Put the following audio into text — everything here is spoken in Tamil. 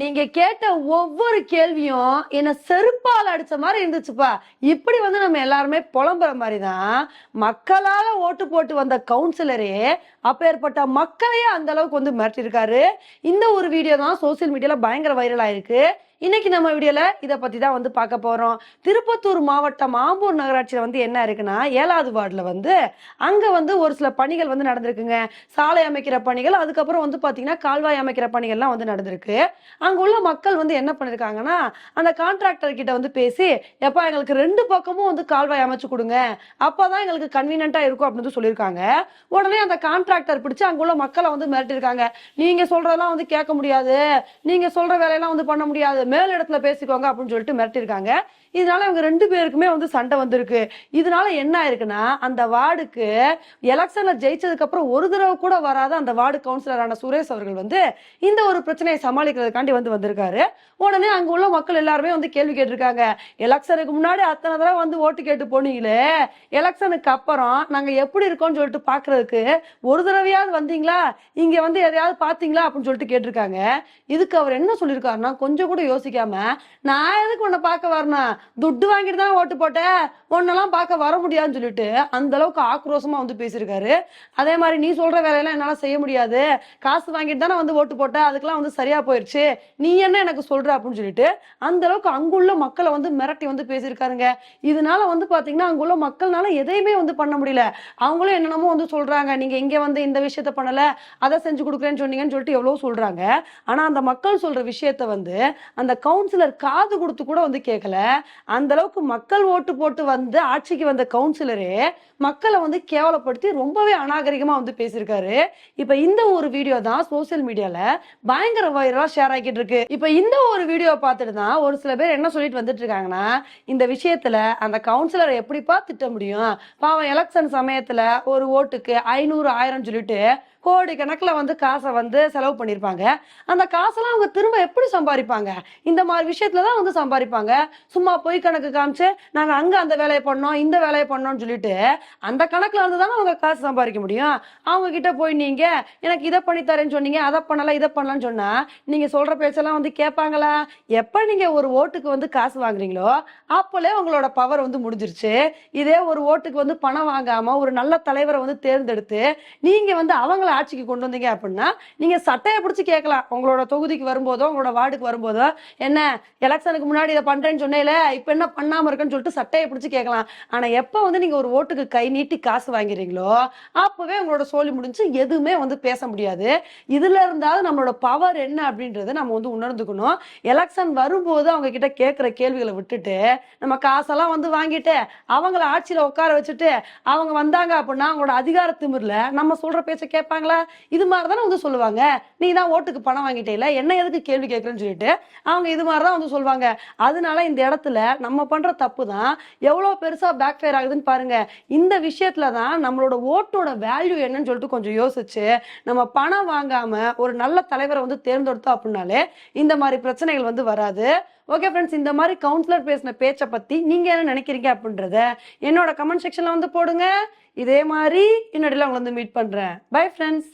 நீங்க கேட்ட ஒவ்வொரு கேள்வியும் என்ன செருப்பால் அடிச்ச மாதிரி இருந்துச்சுப்பா. இப்படி வந்து நம்ம எல்லாருமே புலம்புற மாதிரி தான் மக்களால ஓட்டு போட்டு வந்த கவுன்சிலரே அப்பேற்பட்ட மக்களையே அந்த அளவுக்கு வந்து மிரட்டிருக்காரு இந்த ஒரு வீடியோ தான் சோசியல் மீடியால பயங்கர வைரல் ஆயிருக்கு. இன்னைக்கு நம்ம வீடியோல இதை பத்தி தான் வந்து பார்க்க போறோம். திருப்பத்தூர் மாவட்டம் ஆம்பூர் நகராட்சியில வந்து என்ன இருக்குன்னா ஏழாவது வார்டுல வந்து அங்க வந்து ஒரு சில பணிகள் வந்து நடந்திருக்குங்க. சாலை அமைக்கிற பணிகள் அதுக்கப்புறம் வந்து பாத்தீங்கன்னா கால்வாய் அமைக்கிற பணிகள்லாம் வந்து நடந்திருக்கு. அங்க உள்ள மக்கள் வந்து என்ன பண்ணிருக்காங்கன்னா அந்த கான்ட்ராக்டர் கிட்ட வந்து பேசி எப்பா எங்களுக்கு ரெண்டு பக்கமும் வந்து கால்வாய் அமைச்சு கொடுங்க. அப்பதான் எங்களுக்கு கன்வீனியன்ட்டா இருக்கும் அப்படின்னு சொல்லியிருக்காங்க. உடனே அந்த கான்ட்ராக்டர் பிடிச்சு அங்குள்ள மக்களை வந்து மிரட்டிருக்காங்க நீங்க சொல்றதெல்லாம் வந்து கேட்க முடியாது. நீங்க சொல்ற வேலையெல்லாம் வந்து பண்ண முடியாது. மேல் இடத்துல பேசிக்கோங்க அப்படின்னு சொல்லிட்டு மிரட்டிருக்காங்க இதனால இவங்க ரெண்டு பேருக்குமே வந்து சண்டை வந்திருக்கு. இதனால என்ன ஆயிருக்குன்னா அந்த வார்டுக்கு எலெக்ஷன்ல ஜெயிச்சதுக்கு அப்புறம் ஒரு தடவை கூட வராத அந்த வார்டு கவுன்சிலரான சுரேஷ் அவர்கள் வந்து இந்த ஒரு பிரச்சனையை சமாளிக்கிறதுக்காண்டி வந்து வந்திருக்காரு. உடனே அங்க உள்ள மக்கள் எல்லாருமே வந்து கேள்வி கேட்டிருக்காங்க. எலெக்ஷனுக்கு முன்னாடி அத்தனை தடவை வந்து ஓட்டு கேட்டு போனீங்களே. எலெக்ஷனுக்கு அப்புறம் நாங்க எப்படி இருக்கோம்னு சொல்லிட்டு பாக்குறதுக்கு ஒரு தடவையாவது வந்தீங்களா? இங்க வந்து எதையாவது பாத்தீங்களா அப்படின்னு சொல்லிட்டு கேட்டிருக்காங்க. இதுக்கு அவர் என்ன சொல்லியிருக்காருன்னா கொஞ்சம் கூட யோசிக்காம நான் எதுக்கு உன்னை பார்க்க வரணும்? துட்டு வாங்கிட்டு தான் ஓட்டு போட்டேன் உன்னெல்லாம் பார்க்க வர முடியாதுன்னு சொல்லிட்டு அந்த அளவுக்கு ஆக்ரோஷமா வந்து பேசியிருக்காரு. அதே மாதிரி நீ சொல்ற வேலையெல்லாம் என்னால செய்ய முடியாது. காசு வாங்கிட்டு தானே வந்து ஓட்டு போட்ட அதுக்கெல்லாம் வந்து சரியா போயிருச்சு. நீ என்ன எனக்கு சொல்ற அப்படின்னு சொல்லிட்டு அந்த அளவுக்கு அங்குள்ள மக்களை வந்து மிரட்டி வந்து பேசியிருக்காருங்க. இதனால வந்து பாத்தீங்கன்னா அங்குள்ள மக்கள்னால எதையுமே வந்து பண்ண முடியல. அவங்களும் என்னென்னமோ வந்து சொல்றாங்க. நீங்க இங்க வந்து இந்த விஷயத்த பண்ணல அதை செஞ்சு கொடுக்குறேன்னு சொன்னீங்கன்னு சொல்லிட்டு எவ்வளவு சொல்றாங்க. ஆனா அந்த மக்கள் சொல்ற விஷயத்த வந்து அந்த அந்த கவுன்சிலர் காது கொடுத்து கூட வந்து கேட்கல அந்த அளவுக்கு மக்கள் ஓட்டு போட்டு வந்து ஆட்சிக்கு வந்த கவுன்சிலரே மக்களை வந்து கேவலப்படுத்தி ரொம்பவே அநாகரிகமா வந்து பேசியிருக்காரு. இப்ப இந்த ஒரு வீடியோ தான் சோசியல் மீடியால பயங்கர வைரலா ஷேர் ஆகிட்டு இருக்கு. இப்ப இந்த ஒரு வீடியோ பார்த்துட்டு தான் ஒரு சில பேர் என்ன சொல்லிட்டு வந்துட்டு இருக்காங்கன்னா இந்த விஷயத்துல அந்த கவுன்சிலரை எப்படிப்பா திட்ட முடியும்? பாவம் எலெக்ஷன் சமயத்துல ஒரு ஓட்டுக்கு ஐநூறு ஆயிரம் சொல்லிட்டு கோடி கணக்கில் வந்து காசை வந்து செலவு பண்ணியிருப்பாங்க. அந்த காசெல்லாம் அவங்க திரும்ப எப்படி சம்பாதிப்பாங்க? இந்த மாதிரி விஷயத்துல தான் வந்து சம்பாதிப்பாங்க. சும்மா பொய் கணக்கு காமிச்சு நாங்க அங்க அந்த வேலையை பண்ணோம் இந்த வேலையை பண்ணோம்னு சொல்லிட்டு அந்த கணக்குல இருந்து தானே அவங்க காசு சம்பாதிக்க முடியும். அவங்க கிட்ட போய் நீங்க எனக்கு இதை பண்ணி தரேன்னு சொன்னீங்க அதை பண்ணலாம் இதை பண்ணலாம்னு சொன்னா நீங்க சொல்ற பேச்செல்லாம் வந்து கேட்பாங்களா? எப்ப நீங்க ஒரு ஓட்டுக்கு வந்து காசு வாங்குறீங்களோ அப்போலே உங்களோட பவர் வந்து முடிஞ்சிருச்சு. இதே ஒரு ஓட்டுக்கு வந்து பணம் வாங்காம ஒரு நல்ல தலைவரை வந்து தேர்ந்தெடுத்து நீங்க வந்து அவங்கள ஆட்சிக்கு கொண்டு வந்தீங்க அப்படின்னா நீங்க சட்டையை பிடிச்சி கேட்கலாம். உங்களோட தொகுதிக்கு வரும்போதோ உங்களோட வார்டுக்கு வரும்போதோ என்ன எலெக்ஷனுக்கு முன்னாடி இதை பண்றேன்னு சொன்னேல இப்ப என்ன பண்ணாம இருக்குன்னு சொல்லிட்டு சட்டையை பிடிச்சி கேட்கலாம். ஆனா எப்ப வந்து நீங்க ஒரு ஓட்டுக்கு கை நீட்டி காசு வாங்குறீங்களோ அப்பவே உங்களோட சோழி முடிஞ்சு எதுவுமே வந்து பேச முடியாது. இதுல இருந்தாலும் நம்மளோட பவர் என்ன அப்படின்றத நம்ம வந்து உணர்ந்துக்கணும். எலெக்ஷன் வரும்போது அவங்க கிட்ட கேட்கிற கேள்விகளை விட்டுட்டு நம்ம காசெல்லாம் வந்து வாங்கிட்டு அவங்கள ஆட்சியில உட்கார வச்சுட்டு அவங்க வந்தாங்க அப்படின்னா அவங்களோட அதிகார திமிர்ல நம்ம சொல்ற பேச்ச கேட்பாங்களா? இது மாதிரி தானே வந்து சொல்லுவாங்க. நீ தான் ஓட்டுக்கு பணம் வாங்கிட்டேல என்ன எதுக்கு கேள்வி கேட்கறேன்னு சொல்லிட்டு அவங்க இது மாதிரி தான் வந்து சொல்லுவாங்க அதனால இந்த இடத்துல நம்ம பண்ற தப்பு தான் எவ்வளோ பெருசா பேக் ஃபயர் ஆகுதுன்னு பாருங்க. இந்த விஷயத்துல தான் நம்மளோட ஓட்டோட வேல்யூ என்னன்னு சொல்லிட்டு கொஞ்சம் யோசிச்சு நம்ம பணம் வாங்காம ஒரு நல்ல தலைவரை வந்து தேர்ந்தெடுத்தோம் அப்படின்னாலே இந்த மாதிரி பிரச்சனைகள் வந்து வராது. ஓகே ஃப்ரெண்ட்ஸ் இந்த மாதிரி கவுன்சிலர் பேசின பேச்சை பத்தி நீங்க என்ன நினைக்கிறீங்க அப்படின்றத என்னோட கமெண்ட் செக்ஷன்ல வந்து போடுங்க. இதே மாதிரி இன்னொடியில் உங்களை வந்து மீட் பண்றேன். Bye friends